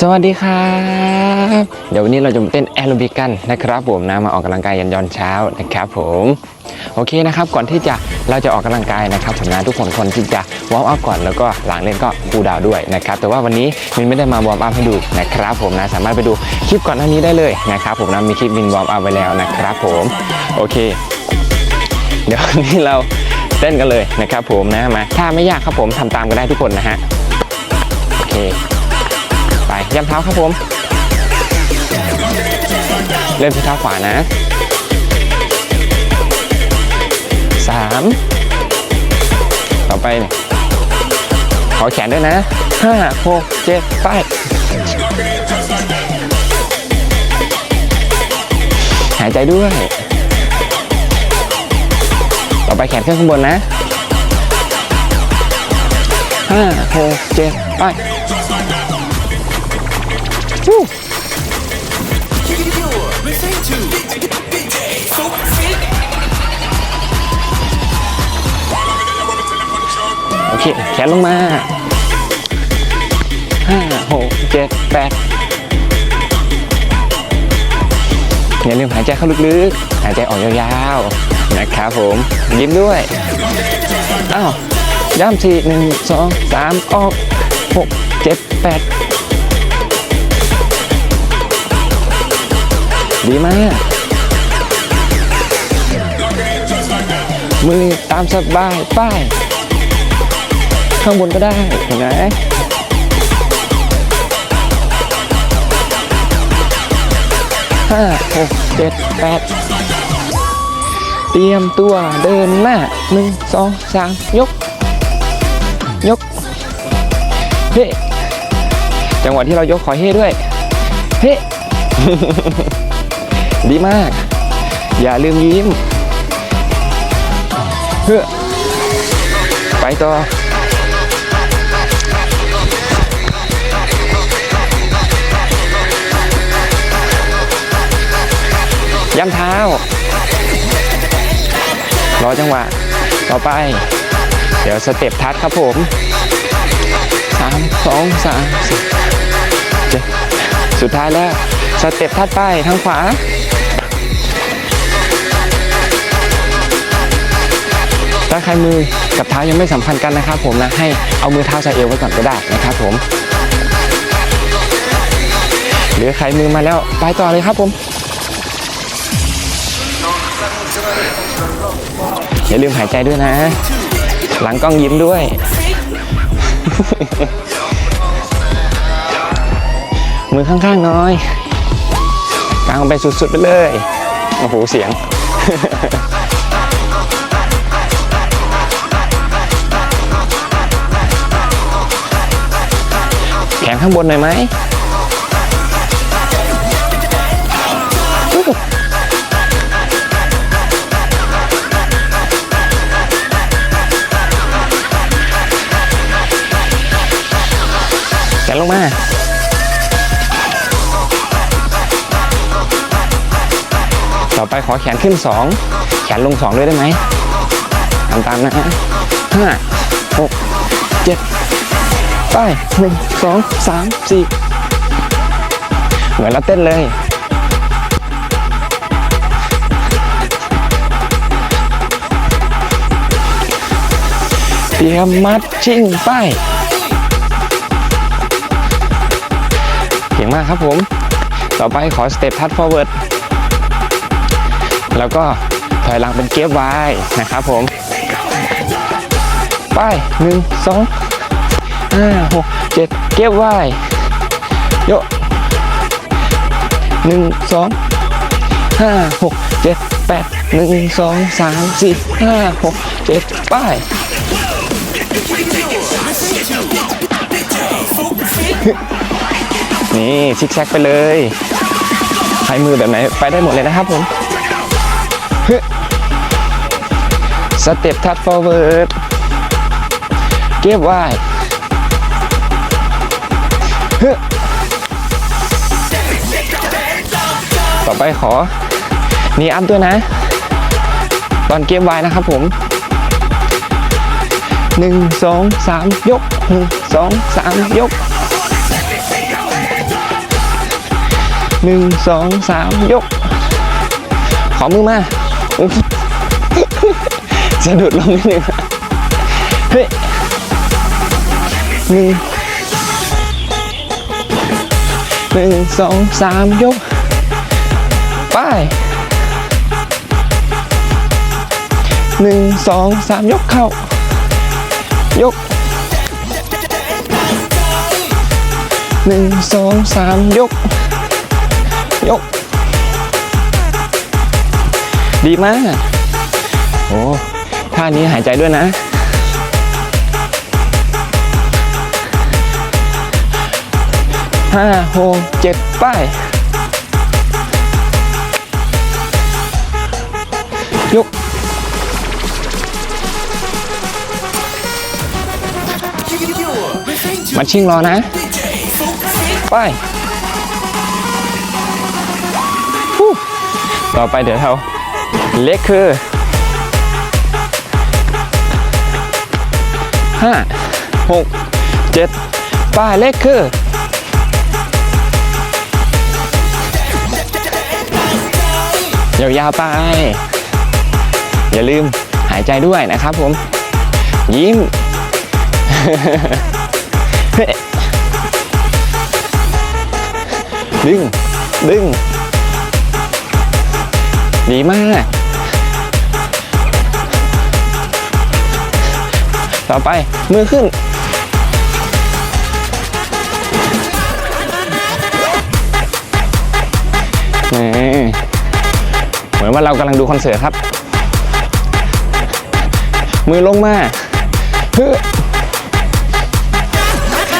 สวัสดีครับ เดี๋ยววันนี้เราจะมาเต้นแอโรบิกกันนะครับผมนะมาออกกำลังกายยันยอนเช้านะครับผมโอเคนะครับก่อนที่จะเราจะออกกำลังกายนะครับผมนะทุกคนคนที่จะวอร์มอัพก่อนแล้วก็หลังเล่นก็คูลดาวด้วยนะครับแต่ว่าวันนี้มินไม่ได้มาวอร์มอัพให้ดูนะครับผมนะสามารถไปดูคลิปก่อนหน้านี้ได้เลยนะครับผมนะมีคลิปมินวอร์มอัพไว้แล้วนะครับผมโอเค เดี๋ยววันนี้เราเต้นกันเลยนะครับผมนะมาถ้าไม่ยากครับผมทำตามกันได้ทุกคนนะฮะโอเค ย้ำเท้าครับผม เริ่มที่เท้าขวานะสามต่อไปเนี่ยขอแขนด้วยนะห้าหกเจ็ดไปหายใจด้วย ต่อไปแขนขึ้นข้างบนนะห้าหกเจ็ดไป โอเค แขนลงมาห้าหกเจ็ดแปดอย่าลืมหายใจเข้าลึกๆ หายใจออกยาวๆ นะครับผม ยิ้มด้วย อ้าวย้ำสี่หนึ่งสองสามออกหกเจ็ดแปด ดีมากมือตามสบายป้าย ข้างบนก็ได้เห็นไหมห้าหกเจ็ดแปดเตรียมตัวเดินหน้าหนึ่งสองสามยก ยก เฮ้ จังหวะที่เรายกขอเฮ้ด้วย เฮ้ ดีมาก อย่าลืมยิ้มเพื่อไปต่อย้ำเท้า รอจังหวะ ต่อไป เดี๋ยวสเต็ปทัดครับผมสามสองสามสี่สุดท้ายแล้ว สเต็ปทัดไปทางขวา ถ้าใครมือกับเท้ายังไม่สัมพันธ์กันนะครับผมนะให้เอามือเท้าใส่เอวไว้ก่อนก็ได้นะครับผมหรือใครมือมาแล้วไปต่อเลยครับผมอย่าลืมหายใจด้วยนะ หลังกล้องยิ้มด้วย มือข้างๆน้อยกางไปสุดๆไปเลย โอ้โห เสียง ข้างบนหน่อยไหมแขนลงมาต่อไปขอแขนขึ้น 2 แขนลง 2 ด้วยได้ไหมทำตามนะฮะห้าหกเจ็ด ไปหนึ่งสองสามสี่เหมือนเราเต้นเลยเตรียมมัดชิ่งไปเก่งมากครับผม ต่อไปขอสเต็ปทัดฟอร์เวิร์ดแล้วก็ถอยหลังเป็นเกียร์ไว้นะครับผม ไปหนึ่งสอง ห้าหกเจ็ดเกียร์ไว้โยกหนึ่งสองห้าหกเจ็ดแปดหนึ่งสองสามสี่ห้าหกเจ็ดไปนี่ซิกแซกไปเลยใช้มือแบบไหนไปได้หมดเลยนะครับผมสเต็ปทัดฟอร์เวิร์ดเก็บไว้ ต่อไปขอนีอัพด้วยนะ ตอนเก็บไวนะครับผมหนึ่งสองสามยกหนึ่งสองสามยกหนึ่งสองสามยก ขอมือมาสะดุดลงนิดนึงเฮ้ยหนึ่ง หนึ่งสองสามยก ไปหนึ่งสองสามยกเข้ายกหนึ่งสองสามยก ยก ดีมาก โอ้ท่านี้หายใจด้วยนะ ห้าหกเจ็ดป้ายยกมาชิงรอนะ ไปฮู้ต่อไปเดี๋ยวเราเล็กคือห้าหกเจ็ดป้ายเล็กคือ ยาวๆไป อย่าลืมหายใจด้วยนะครับผม ยิ้ม ดึง ดึง ดีมาก ต่อไป มือขึ้นนี่ เหมือนว่าเรากำลังดูคอนเสิร์ตครับ มือลงมาฮึ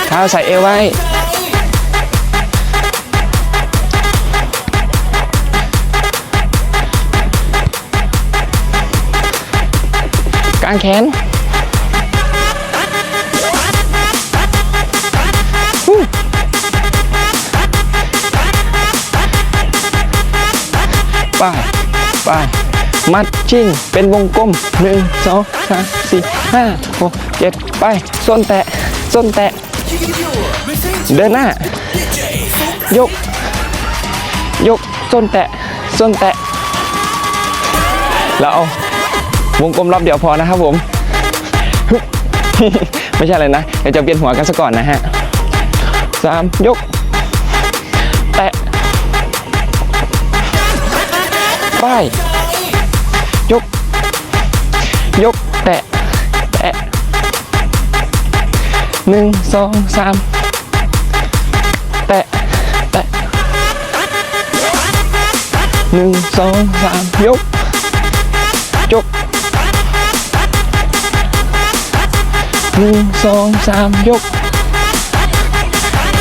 เท้าใส่เอวไว้ กางแขนไป ไป มัดชิ่งเป็นวงกลมหนึ่งสองสามสี่ห้าหกเจ็ดไป ส้นแตะ ส้นแตะ เดินหน้า ยก ยก ส้นแตะ ส้นแตะ แล้วเอาวงกลมรอบเดียวพอนะครับผม ไม่ใช่เลยนะ เดี๋ยวจะเปลี่ยนหัวกันซะก่อนนะฮะสามยก แตะ ป้ายยก ยก แตะ แตะหนึ่งสองสามแตะ แตะหนึ่งสองสามยก ยกหนึ่งสองสามยก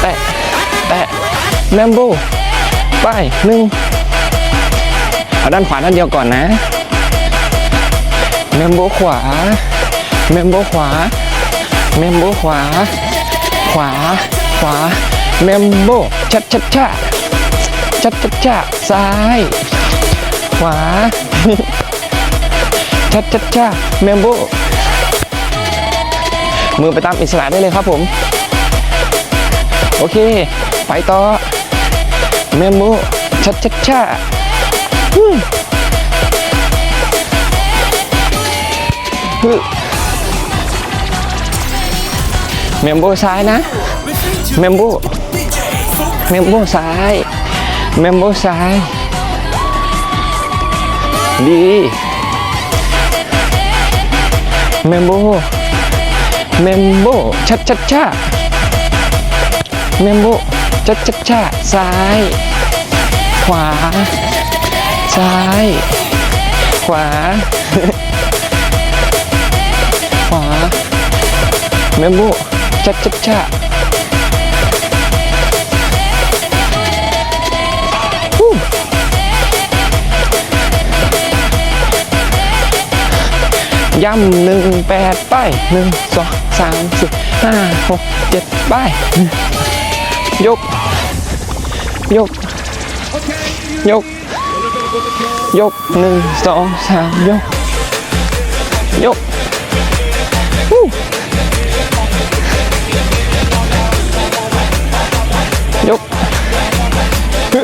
แตะ แตะแมมโบไปหนึ่ง เอาด้านขวาด้านเดียวก่อนนะแมมโบขวาแมมโบขวาแมมโบขวา ขวา ขวาแมมโบชัดชัดชาชัดชัดชาซ้าย ขวา ชัดชัดชาเมมโบมือไปตามอิสระได้เลยครับผม โอเค ไปต่อ เมมโบชัดชัดชา เมมโบซ้ายนะ เมมโบ เมมโบซ้าย เมมโบซ้าย ดี เมมโบ เมมโบ ชัดชัดชาเมมโบ ชัดชัดชาซ้าย ขวา ซ้าย ขวา ขวาเมมโบชัดชัดชาย่ำหนึ่งแปดไปหนึ่งสองสามสี่ห้าหกเจ็ดไปยก ยก ยก ยกหนึ่งสองสามยก ยกยกฮึ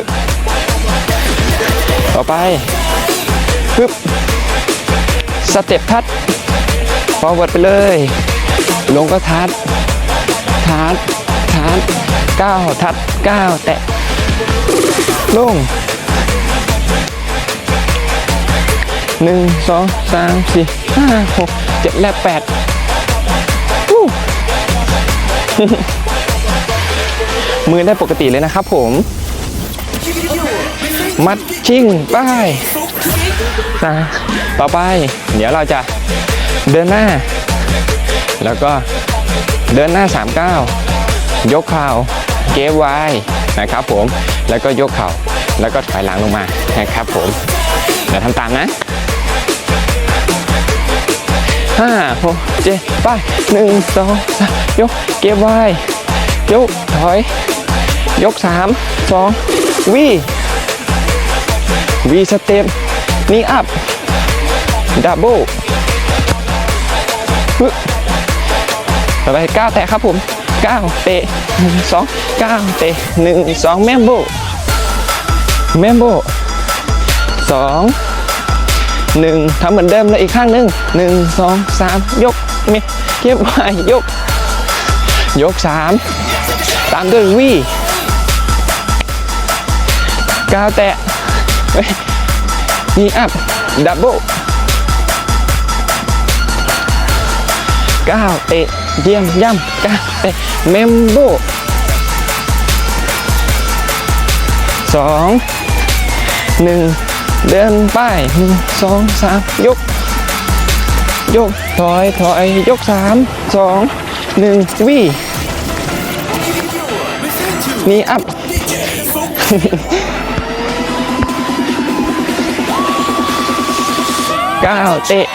ต่อไปปึ๊บสเต็ปทัด forward ไปเลย ลงก็ทัด ทัด ทัดก้าวทัดก้าวแตะลง หนึ่งสองสามสี่ห้าหกเจ็ดและแปดมือได้ปกติเลยนะครับผม มัดชิ่งไปนะต่อไป เดี๋ยวเราจะเดินหน้า แล้วก็เดินหน้า 39 ยกเข่าเกฟไว้นะครับผมแล้วก็ยกเข่าแล้วก็ถอยหลังลงมานะครับผมเดี๋ยวทำตามนะ ห้าหกเจ็ดไปหนึ่งสองสามยกเก็บไว้ยกถอย ยกสามสองวีวีสเต็ปนี่อัพดับเบิลต่อไปก้าวแตะครับผมก้าวเตะหนึ่งสองก้าวเตะหนึ่งสองแมมโบแมมโบสอง หนึ่งทำเหมือนเดิมเลยอีกข้างหนึ่งหนึ่งสองสามยกมีเก็บไว้ยก ยกสามตามด้วยวีก้าวแตะเฮ้ยนี่อัพดับเบิลก้าวเตะเยี่ยมย่ำก้าวเตะเมมโบสองหนึ่ง เดินไปหนึ่งสองสามยก ยกถอยถอยยกสามสองหนึ่งวีนี่อัพก้าวเตะ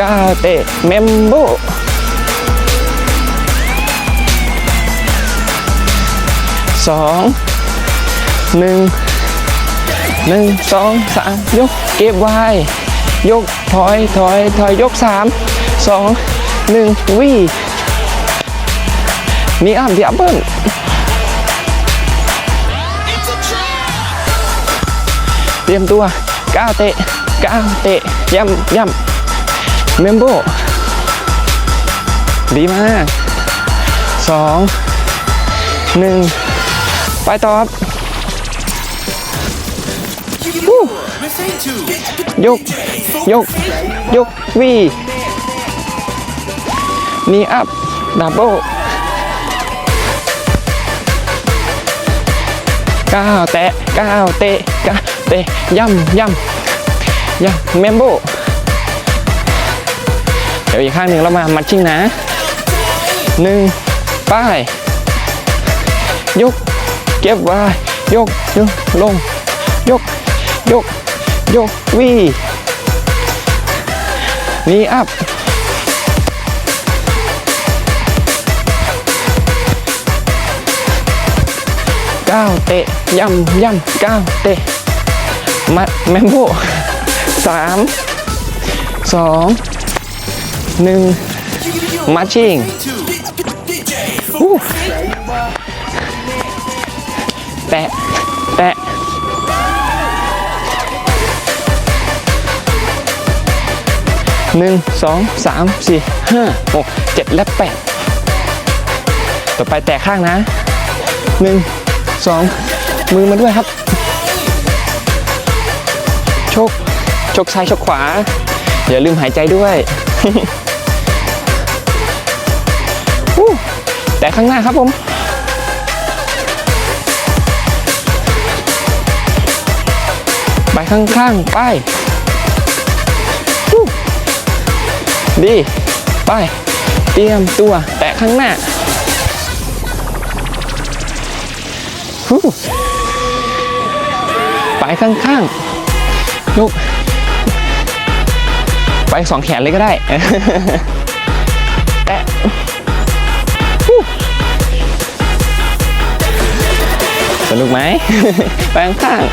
ก้าวเตะเมมโบสองหนึ่ง หนึ่งสองสามยกเก็บไว้ ยกถอยถอยถอยยกสามสองหนึ่งวีนี่อัพที่อัพเบิ้ลเตรียมตัวก้าวเตะก้าวเตะย่ำย่ำเมมโบดีมากสองหนึ่งไปต่อครับ วู้ยก ยก ยก วีนีอัพดับเบิลก้าวแตะก้าวเตะก้าเตะย่ำย่ำย่ำเมมโบเดี๋ยวอีกข้างหนึ่งเรามามัดชิ่งนะหนึ่งป้ายยก เก็บไว้ยกยกลง ยก ยก ยกวีนี่อัพก้าวเตะย่ำย่ำก้าวเตะมัดแมมโบสามสองหนึ่งมาชิงอู้แตะ แตะหนึ่งสองสามสี่ห้าหกเจ็ดและแปดต่อไปแตะข้างนะหนึ่งสองมือมาด้วยครับ ชก ชกซ้ายชกขวา อย่าลืมหายใจด้วยแต่ข้างหน้าครับผมไปข้างๆ ไป ดี ไป เตรียมตัว แตะข้างหน้าฮู้ไปข้างๆยกไปสองแขนเลยก็ได้ แตะสนุกไหมไปข้างๆ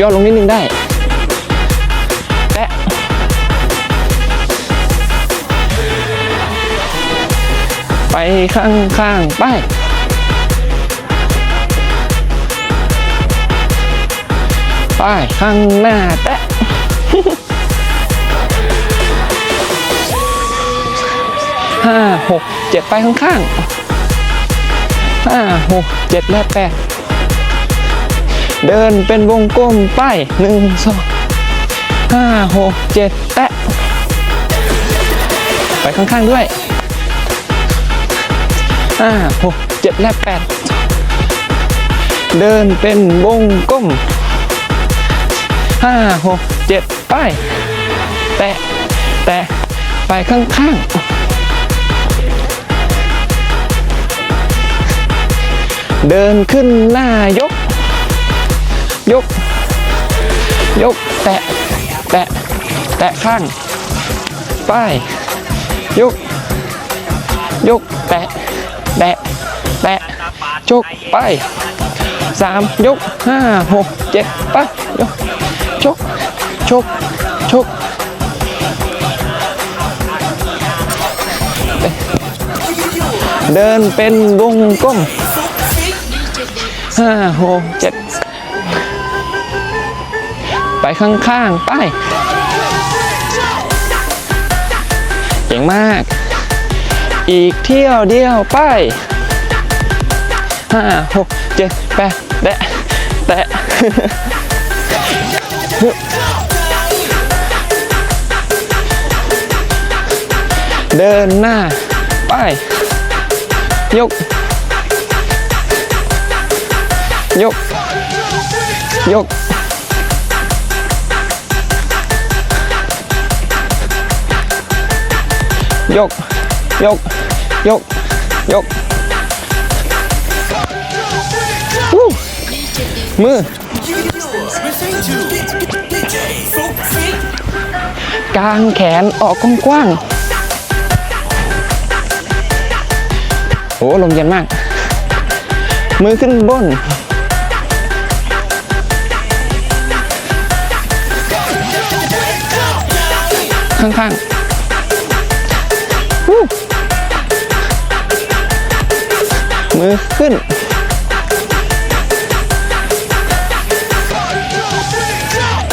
ย่อลงนิดนึงได้ ไปข้างข้างไปไปข้างหน้าแตะห้าหกเจ็ดไปข้างข้างห้าหกเจ็ดและแปดเดินเป็นวงกลมไปหนึ่งสองห้าหกเจ็ดแตะไปข้างข้างด้วย ห้าหกเจ็ดและแปดเดินเป็นวงกลมห้าหกเจ็ดไป แตะ แตะ ไปข้างๆเดินขึ้นหน้ายก ยก ยก แตะ แตะ แตะข้างไปยก ยก แตะ แตะแตะจกไปสามยกห้าหกเจ็ดไปยกชกชกชกเดินเป็นวงกลมห้าหกเจ็ดไปข้างๆ ไป เก่งมาก อีกเที่ยวเดียวไปห้าหกเจ็ดแปดแตะแตะเดินหน้า ไป ยก ยก ยก ยก ยก ยก ยกวู้มือ กางแขนออกกว้างๆโอ้ลมเย็นมาก มือขึ้นบนข้างๆ มือขึ้น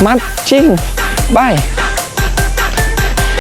มัดชิงบาย